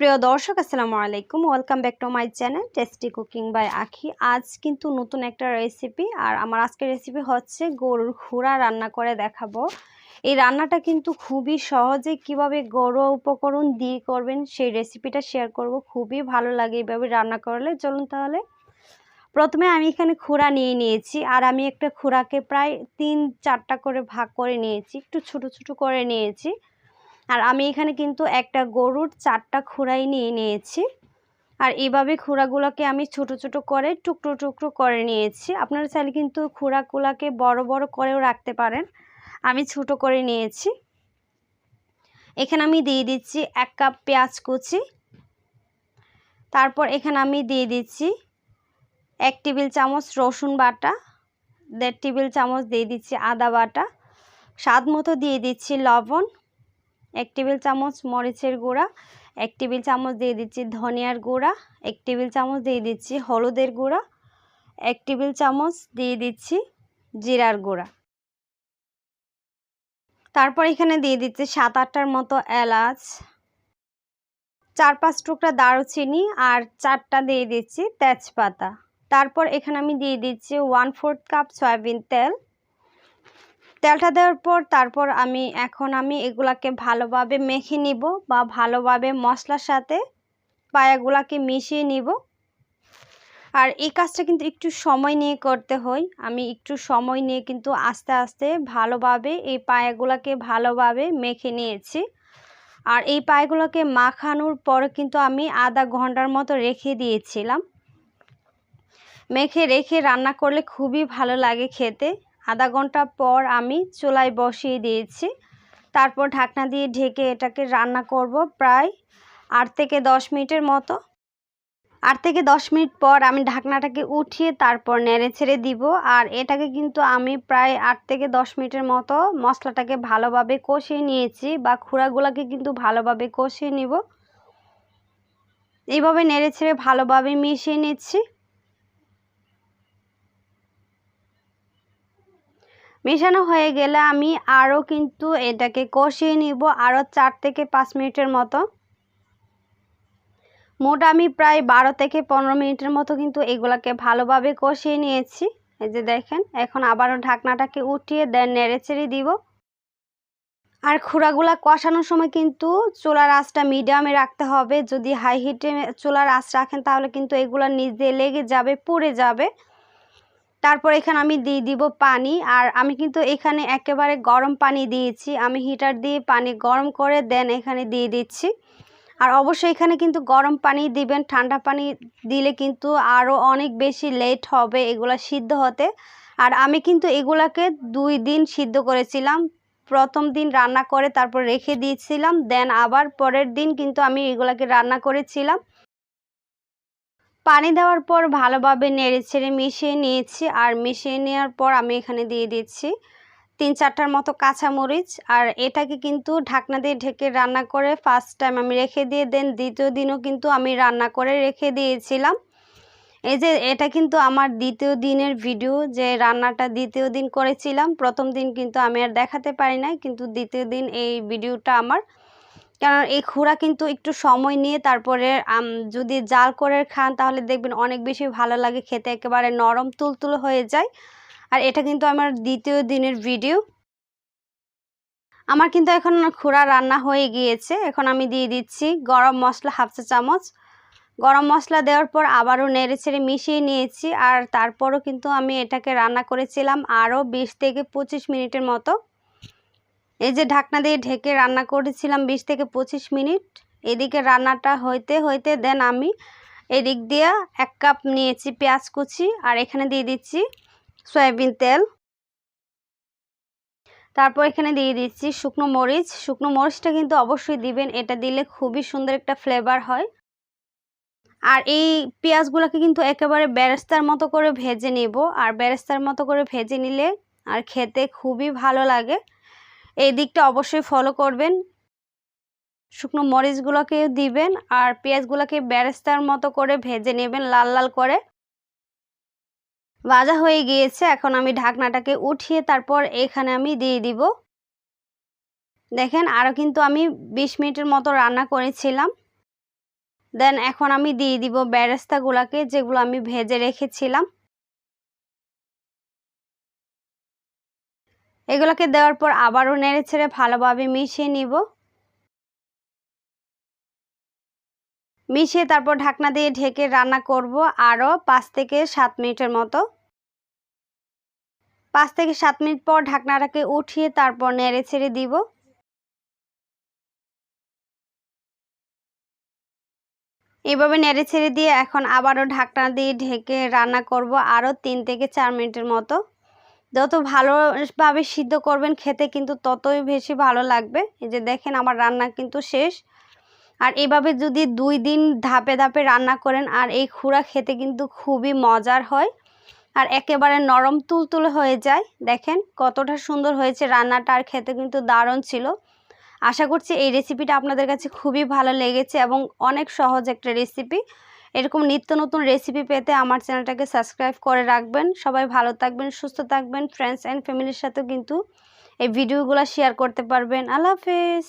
প্রিয় দর্শক, আসসালামু আলাইকুম। Welcome back to my channel tasty cooking by Akhi আজ কিন্তু নতুন একটা রেসিপি আর আমার আজকের রেসিপি হচ্ছে গরুর খুরা রান্না করে দেখাবো। এই রান্নাটা কিন্তু খুবই সহজে কীভাবে গরু উপকরণ দিয়ে করবেন সেই রেসিপিটা শেয়ার করব। খুবই ভালো লাগে এইভাবে রান্না করলে। চলুন তাহলে। প্রথমে আমি এখানে খুরা নিয়ে নিয়েছি আর আমি একটা খুরাকে প্রায় তিন চারটা করে ভাগ করে নিয়েছি। একটু ছোট ছোট করে নিয়েছি। আর আমি এখানে কিন্তু একটা গরুর চারটা খুঁড়াই নিয়ে নিয়েছি। আর এইভাবে খুঁড়াগুলোকে আমি ছোট ছোট করে টুকরো টুকরো করে নিয়েছি। আপনারা চাইলে কিন্তু খুঁড়াগুলোকে বড় বড় করেও রাখতে পারেন। আমি ছোট করে নিয়েছি। এখানে আমি দিয়ে দিচ্ছি এক কাপ পেঁয়াজ কুচি। তারপর এখানে আমি দিয়ে দিচ্ছি এক টেবিল চামচ রসুন বাটা, দেড় টেবিল চামচ দিয়ে দিচ্ছি আদা বাটা, স্বাদ মতো দিয়ে দিচ্ছি লবণ। এক টেবিল চামচ মরিচের গুঁড়া, এক টেবিল চামচ দিয়ে দিচ্ছি ধনিয়ার গুঁড়া, এক টেবিল চামচ দিয়ে দিচ্ছি হলুদের গুঁড়া, এক টেবিল চামচ দিয়ে দিচ্ছি জিরার গুঁড়া। তারপর এখানে দিয়ে দিচ্ছি সাত আটটার মতো এলাচ চার পাঁচ টুকরা দারুচিনি আর চারটা দিয়ে দিচ্ছি তেজপাতা। তারপর এখানে আমি দিয়ে দিচ্ছি ওয়ান ফোর্থ কাপ সয়াবিন তেল তেলটা দেওয়ার পর তারপর আমি, এখন আমি এগুলাকে ভালোভাবে মেখে নিব বা ভালোভাবে মশলার সাথে পায়াগুলাকে মিশিয়ে নিব। আর এই কাজটা কিন্তু একটু সময় নিয়ে করতে হয়। আমি একটু সময় নিয়ে কিন্তু আস্তে আস্তে ভালোভাবে এই পায়াগুলাকে ভালোভাবে মেখে নিয়েছি। আর এই পায়গুলোকে মাখানোর পর কিন্তু আমি আধা ঘণ্টার মতো রেখে দিয়েছিলাম। মেখে রেখে রান্না করলে খুবই ভালো লাগে খেতে। আধা ঘণ্টা পর আমি চুলায় বসিয়ে দিয়েছি। তারপর ঢাকনা দিয়ে ঢেকে এটাকে রান্না করব প্রায় আট থেকে দশ মিনিটের মতো। আট থেকে দশ মিনিট পর আমি ঢাকনাটাকে উঠিয়ে তারপর নেড়ে ছেড়ে দিব। আর এটাকে কিন্তু আমি প্রায় আট থেকে দশ মিনিটের মতো মশলাটাকে ভালোভাবে কষিয়ে নিয়েছি বা খুঁড়াগুলোকে কিন্তু ভালোভাবে কষিয়ে নিব। এইভাবে নেড়ে ছেড়ে ভালোভাবে মিশিয়ে নিচ্ছি। মেশানো হয়ে গেলে আমি আরও কিন্তু এটাকে কষিয়ে নিব আরও চার থেকে পাঁচ মিনিটের মতো। মোট আমি প্রায় বারো থেকে পনেরো মিনিটের মতো কিন্তু এগুলাকে ভালোভাবে কষিয়ে নিয়েছি। এই যে দেখেন, এখন আবারও ঢাকনাটাকে উঠিয়ে দেন নেড়ে চেড়ে দিব। আর খুঁড়াগুলা কষানোর সময় কিন্তু চুলার আঁচটা মিডিয়ামে রাখতে হবে। যদি হাই হিটে চুলার আঁচ রাখেন তাহলে কিন্তু এগুলো নিজে লেগে যাবে, পুড়ে যাবে। তারপর এখানে আমি দিয়ে দিব পানি। আর আমি কিন্তু এখানে একেবারে গরম পানি দিয়েছি। আমি হিটার দিয়ে পানি গরম করে দেন এখানে দিয়ে দিচ্ছি। আর অবশ্যই এখানে কিন্তু গরম পানি দিবেন। ঠান্ডা পানি দিলে কিন্তু আরও অনেক বেশি লেট হবে এগুলো সিদ্ধ হতে। আর আমি কিন্তু এগুলাকে দুই দিন সিদ্ধ করেছিলাম। প্রথম দিন রান্না করে তারপর রেখে দিয়েছিলাম। দেন আবার পরের দিন কিন্তু আমি এগুলাকে রান্না করেছিলাম। পানি দেওয়ার পর ভালোভাবে নেড়ে ছেড়ে মিশিয়ে নিয়েছি। আর মিশিয়ে নেওয়ার পর আমি এখানে দিয়ে দিচ্ছি তিন চারটার মতো কাঁচামরিচ। আর এটাকে কিন্তু ঢাকনা দিয়ে ঢেকে রান্না করে ফার্স্ট টাইম আমি রেখে দিয়ে দেন দ্বিতীয় দিনও কিন্তু আমি রান্না করে রেখে দিয়েছিলাম। এই যে এটা কিন্তু আমার দ্বিতীয় দিনের ভিডিও যে রান্নাটা দ্বিতীয় দিন করেছিলাম। প্রথম দিন কিন্তু আমি আর দেখাতে পারি নাই, কিন্তু দ্বিতীয় দিন এই ভিডিওটা আমার কারণ এই খুঁড়া কিন্তু একটু সময় নিয়ে তারপরে যদি জাল করে খান তাহলে দেখবেন অনেক বেশি ভালো লাগে খেতে, একেবারে নরম তুলতুল হয়ে যায়। আর এটা কিন্তু আমার দ্বিতীয় দিনের ভিডিও। আমার কিন্তু এখন খুঁড়া রান্না হয়ে গিয়েছে। এখন আমি দিয়ে দিচ্ছি গরম মশলা হাফ চা চামচ। গরম মশলা দেওয়ার পর আবারও নেড়ে ছেড়ে মিশিয়ে নিয়েছি। আর তারপরও কিন্তু আমি এটাকে রান্না করেছিলাম আরও বিশ থেকে পঁচিশ মিনিটের মতো। এই যে ঢাকনা দিয়ে ঢেকে রান্না করেছিলাম বিশ থেকে পঁচিশ মিনিট। এদিকে রান্নাটা হইতে হইতে দেন আমি। এদিক দিয়ে এক কাপ নিয়েছি পেঁয়াজ কুচি আর এখানে দিয়ে দিচ্ছি সয়াবিন তেল। তারপর এখানে দিয়ে দিচ্ছি শুকনো মরিচ। শুকনো মরিচটা কিন্তু অবশ্যই দিবেন, এটা দিলে খুবই সুন্দর একটা ফ্লেভার হয়। আর এই পেঁয়াজগুলোকে কিন্তু একেবারে বেরেস্তার মতো করে ভেজে নেব। আর বেরেস্তার মতো করে ভেজে নিলে আর খেতে খুবই ভালো লাগে। এই দিকটা অবশ্যই ফলো করবেন। শুকনো মরিচগুলোকে দিবেন আর পেঁয়াজগুলোকে বেরেস্তার মতো করে ভেজে নেবেন লাল লাল করে। ভাজা হয়ে গিয়েছে, এখন আমি ঢাকনাটাকে উঠিয়ে তারপর এখানে আমি দিয়ে দিব। দেখেন আরও কিন্তু আমি বিশ মিনিটের মতো রান্না করেছিলাম। দেন এখন আমি দিয়ে দিব বেরেস্তাগুলোকে যেগুলো আমি ভেজে রেখেছিলাম। এগুলোকে দেওয়ার পর আবারও নেড়ে ছেড়ে ভালোভাবে মিশিয়ে নিব। মিশিয়ে তারপর ঢাকনা দিয়ে ঢেকে রান্না করব আরও পাঁচ থেকে সাত মিনিটের মতো। পাঁচ থেকে সাত মিনিট পর ঢাকনাটাকে উঠিয়ে তারপর নেড়ে ছেড়ে দিব। এভাবে নেড়ে ছেড়ে দিয়ে এখন আবারও ঢাকনা দিয়ে ঢেকে রান্না করব আরও তিন থেকে চার মিনিটের মতো। যত ভালোভাবে সিদ্ধ করবেন খেতে কিন্তু ততই বেশি ভালো লাগবে। এই যে দেখেন আমার রান্না কিন্তু শেষ। আর এভাবে যদি দুই দিন ধাপে ধাপে রান্না করেন, আর এই খুঁড়া খেতে কিন্তু খুবই মজার হয়। আর একেবারে নরম তুলতুল হয়ে যায়। দেখেন কতটা সুন্দর হয়েছে রান্নাটা, আর খেতে কিন্তু দারুণ ছিল। আশা করছি এই রেসিপিটা আপনাদের কাছে খুবই ভালো লেগেছে এবং অনেক সহজ একটা রেসিপি এরকম নিত্য নতুন রেসিপি পেতে আমার চ্যানেলটাকে সাবস্ক্রাইব করে রাখবেন। সবাই ভালো থাকবেন, সুস্থ থাকবেন ফ্রেন্ডস অ্যান্ড ফ্যামিলির সাথেও কিন্তু এই ভিডিওগুলো শেয়ার করতে পারবেন। আল্লাহ হাফেজ।